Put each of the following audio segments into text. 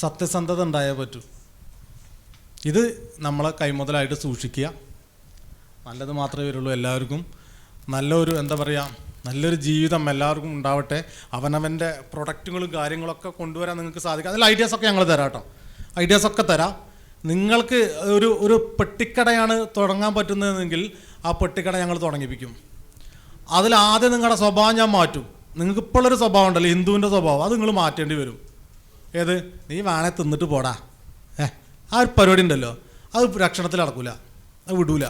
സത്യസന്ധത ഉണ്ടായേ പറ്റൂ. ഇത് നമ്മളെ കൈമുതലായിട്ട് സൂക്ഷിക്കുക. നല്ലത് മാത്രമേ വരുള്ളൂ എല്ലാവർക്കും. നല്ലൊരു എന്താ പറയുക നല്ലൊരു ജീവിതം എല്ലാവർക്കും ഉണ്ടാവട്ടെ. അവനവന്റെ പ്രൊഡക്റ്റുകളും കാര്യങ്ങളൊക്കെ കൊണ്ടുവരാൻ നിങ്ങൾക്ക് സാധിക്കും. അതിൽ ഐഡിയാസൊക്കെ ഞങ്ങൾ തരാം കേട്ടോ. ഐഡിയാസൊക്കെ തരാം. നിങ്ങൾക്ക് ഒരു ഒരു പെട്ടിക്കടയാണ് തുടങ്ങാൻ പറ്റുന്നതെങ്കിൽ ആ പെട്ടിക്കട ഞങ്ങൾ തുടങ്ങിപ്പിക്കും. അതിൽ നിങ്ങളുടെ സ്വഭാവം ഞാൻ മാറ്റും. നിങ്ങൾക്ക് ഇപ്പോഴൊരു സ്വഭാവം ഉണ്ടല്ലോ ഹിന്ദുവിന്റെ സ്വഭാവം. അത് നിങ്ങൾ മാറ്റേണ്ടി വരും. ഏത്? നീ വേണേ തിന്നിട്ട് പോടാ. ഏ ആ ഒരു പരിപാടി ഉണ്ടല്ലോ. അത് രക്ഷണത്തിൽ അടക്കൂല അത് വിടൂല.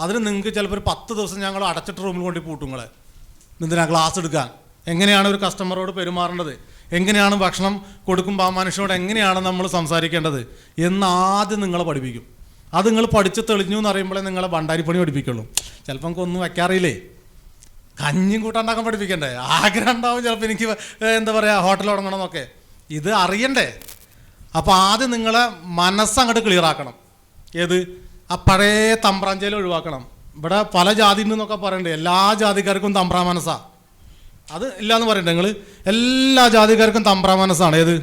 അതിന് നിങ്ങൾക്ക് ചിലപ്പോൾ ഒരു പത്ത് ദിവസം ഞങ്ങൾ അടച്ചിട്ട് റൂമിൽ കൊണ്ടു പൂട്ടും നിങ്ങളെ. എന്തിനാ ക്ലാസ് എടുക്കാൻ? എങ്ങനെയാണ് ഒരു കസ്റ്റമറോട് പെരുമാറേണ്ടത്? എങ്ങനെയാണ് ഭക്ഷണം കൊടുക്കുമ്പോൾ ആ മനുഷ്യനോട് എങ്ങനെയാണ് നമ്മൾ സംസാരിക്കേണ്ടത്? എന്ന് ആദ്യം നിങ്ങളെ പഠിപ്പിക്കും. അത് നിങ്ങൾ പഠിച്ച് തെളിഞ്ഞു എന്ന് പറയുമ്പോഴേ നിങ്ങളെ ഭണ്ടാരിപ്പണി പഠിപ്പിക്കുള്ളൂ. ചിലപ്പോൾ നമുക്ക് ഒന്നും വയ്ക്കാറില്ലേ കഞ്ഞിയും കൂട്ടാണ്ടാക്കാൻ പഠിപ്പിക്കണ്ടേ? ആഗ്രഹം ഉണ്ടാവും ചിലപ്പോൾ എനിക്ക് എന്താ പറയുക ഹോട്ടൽ തുടങ്ങണമെന്നൊക്കെ ഇത് അറിയണ്ടേ? അപ്പോൾ ആദ്യം നിങ്ങളെ മനസ്സങ്ങോട്ട് ക്ലിയർ ആക്കണം ഏത്? ആ പഴയ തമ്പ്രാഞ്ചേല ഒഴിവാക്കണം. ഇവിടെ പല ജാതി എന്നൊക്കെ പറയണ്ടേ? എല്ലാ ജാതിക്കാർക്കും തമ്പ്രാ മനസ്സാ. അത് ഇല്ലയെന്ന് പറയണ്ടേ നിങ്ങൾ എല്ലാ ജാതിക്കാർക്കും തമ്പ്രാ മനസ്സാണ്. ഏത്.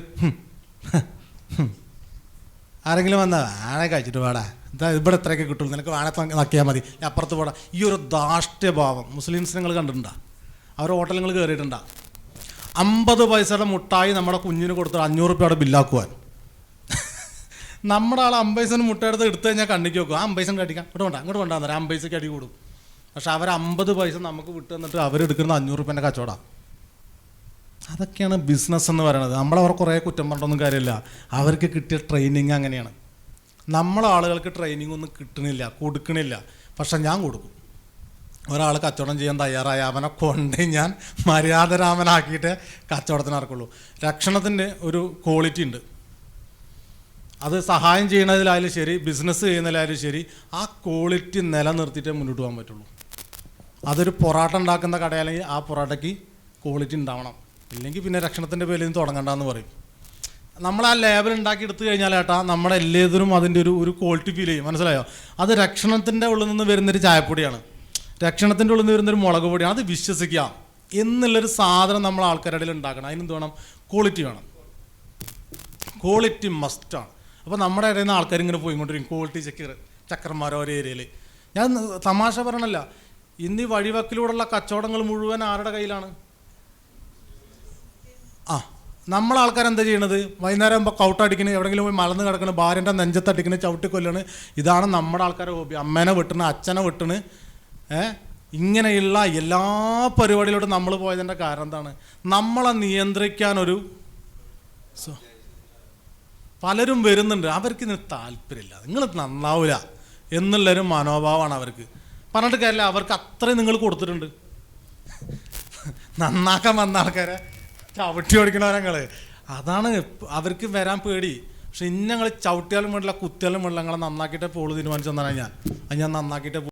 ആരെങ്കിലും വന്നാ ആണെ കഴിച്ചിട്ട് വേടാ. ഇതാ ഇവിടെ ഇത്രയൊക്കെ കിട്ടുള്ളൂ. നിനക്ക് വേണേ നക്കിയാൽ മതി. അപ്പുറത്ത് പോടാ. ഈ ഒരു ദാഷ്ട്യഭാവം മുസ്ലിംസ് നിങ്ങൾ കണ്ടിട്ടുണ്ടാ? അവർ ഹോട്ടലുകൾ കയറിയിട്ടുണ്ടാ അമ്പത് പൈസയുടെ മുട്ടായി നമ്മുടെ കുഞ്ഞിന് കൊടുത്തിട്ട് അഞ്ഞൂറ് രൂപയുടെ ബില്ലാക്കുവാൻ. നമ്മുടെ ആൾ അമ്പൈസന് മുട്ട എടുത്ത് കഴിഞ്ഞാൽ കണ്ണിക്ക് വെക്കും. ആ അമ്പൈസൻ കടിക്കാം. ഇങ്ങോട്ട് വേണ്ട ഇങ്ങോട്ട് വേണ്ട അന്നേരം അമ്പൈസയ്ക്ക് അടി കൂടും. പക്ഷെ അവർ അമ്പത് പൈസ നമുക്ക് വിട്ടു തന്നിട്ട് അവരെടുക്കുന്ന അഞ്ഞൂറ് രൂപേന്റെ കച്ചവടം. അതൊക്കെയാണ് ബിസിനസ് എന്ന് പറയുന്നത്. നമ്മളവർ കുറേ കുറ്റം പറഞ്ഞൊന്നും കാര്യമില്ല. അവർക്ക് കിട്ടിയ ട്രെയിനിങ് അങ്ങനെയാണ്. നമ്മളെ ആളുകൾക്ക് ട്രെയിനിങ് ഒന്നും കിട്ടണില്ല കൊടുക്കണില്ല. പക്ഷെ ഞാൻ കൊടുക്കും. ഒരാൾ കച്ചവടം ചെയ്യാൻ തയ്യാറായ അവനെ കൊണ്ട് ഞാൻ മര്യാദരാമനാക്കിയിട്ട് കച്ചവടത്തിന് ഇറക്കുള്ളൂ. രക്ഷണത്തിന്റെ ഒരു ക്വാളിറ്റി ഉണ്ട്. അത് സഹായം ചെയ്യണതിലായാലും ശരി ബിസിനസ് ചെയ്യുന്നതിലായാലും ശരി ആ ക്വാളിറ്റി നിലനിർത്തിയിട്ടേ മുന്നോട്ട് പോകാൻ പറ്റുള്ളൂ. അതൊരു പൊറാട്ട ഉണ്ടാക്കുന്ന കടയാണെങ്കിൽ ആ പൊറാട്ടയ്ക്ക് ക്വാളിറ്റി ഉണ്ടാവണം. ഇല്ലെങ്കിൽ പിന്നെ രക്ഷണത്തിന്റെ പേരിൽ നിന്ന് തുടങ്ങണ്ടെന്ന് പറയും. നമ്മൾ ആ ലേബൽ ഉണ്ടാക്കി എടുത്തു കഴിഞ്ഞാൽ ഏട്ടാ നമ്മുടെ എല്ലാത്തിനും അതിന്റെ ഒരു ഒരു ക്വാളിറ്റി ഫീൽ ചെയ്യും. മനസ്സിലായോ? അത് രക്ഷണത്തിന്റെ ഉള്ളിൽ നിന്ന് വരുന്നൊരു ചായപ്പൊടിയാണ്. രക്ഷണത്തിന്റെ ഉള്ളിൽ നിന്ന് വരുന്നൊരു മുളക് പൊടിയാണ്. അത് വിശ്വസിക്കാം എന്നുള്ളൊരു സാധനം നമ്മൾ ആൾക്കാരുടെ ഇടയിൽ ഉണ്ടാക്കണം. അതിനെന്ത് വേണം? ക്വാളിറ്റി വേണം. ക്വാളിറ്റി മസ്റ്റാണ് അപ്പോൾ നമ്മുടെ ഇടയിൽ നിന്ന് ആൾക്കാർ ഇങ്ങനെ പോയിക്കൊണ്ടിരിക്കും. ക്വാളിറ്റി ചെക്കർ ചക്കർമാർ ഓരോ ഏരിയയിൽ ഞാൻ തമാശ പറയണല്ല. ഇന്ന് ഈ വഴിവക്കിലൂടെയുള്ള കച്ചവടങ്ങൾ മുഴുവൻ ആരുടെ കയ്യിലാണ്? ആ നമ്മൾ ആൾക്കാർ എന്താ ചെയ്യണത്? വൈകുന്നേരം ആകുമ്പോൾ കൗട്ടടിക്കണ് എവിടെയെങ്കിലും പോയി മലന്ന് കിടക്കണ് ഭാര്യന്റെ നെഞ്ചത്തടിക്കണ് ചവിട്ടി കൊല്ലണ്. ഇതാണ് നമ്മുടെ ആൾക്കാരെ ഹോബി അമ്മേനെ വെട്ടണ് അച്ഛനെ വെട്ടണ് ഇങ്ങനെയുള്ള എല്ലാ പരിപാടിയിലോട്ടും നമ്മൾ പോയതിന്റെ കാരണം എന്താണ്? നമ്മളെ നിയന്ത്രിക്കാനൊരു പലരും വരുന്നുണ്ട്. അവർക്ക് ഇതിന് താല്പര്യമില്ല. നിങ്ങൾ നന്നാവില്ല എന്നുള്ളൊരു മനോഭാവമാണ് അവർക്ക്. പറഞ്ഞിട്ട് കാര്യമില്ല. അവർക്ക് അത്രയും നിങ്ങൾ കൊടുത്തിട്ടുണ്ട്. നന്നാക്കാൻ വന്ന ആൾക്കാരെ ചവിട്ടി ഓടിക്കണവരങ്ങൾ അതാണ് അവർക്ക് വരാൻ പേടി. പക്ഷെ ഇന്നങ്ങൾ ചവിട്ടിയാലും വേണ്ടില്ല കുത്തിയാലും വേണ്ടില്ല ഞങ്ങളെ നന്നാക്കിയിട്ടേ പോൾ തീരുമാനിച്ചു തന്നാണ് ഞാൻ. അത് ഞാൻ നന്നാക്കിയിട്ടേ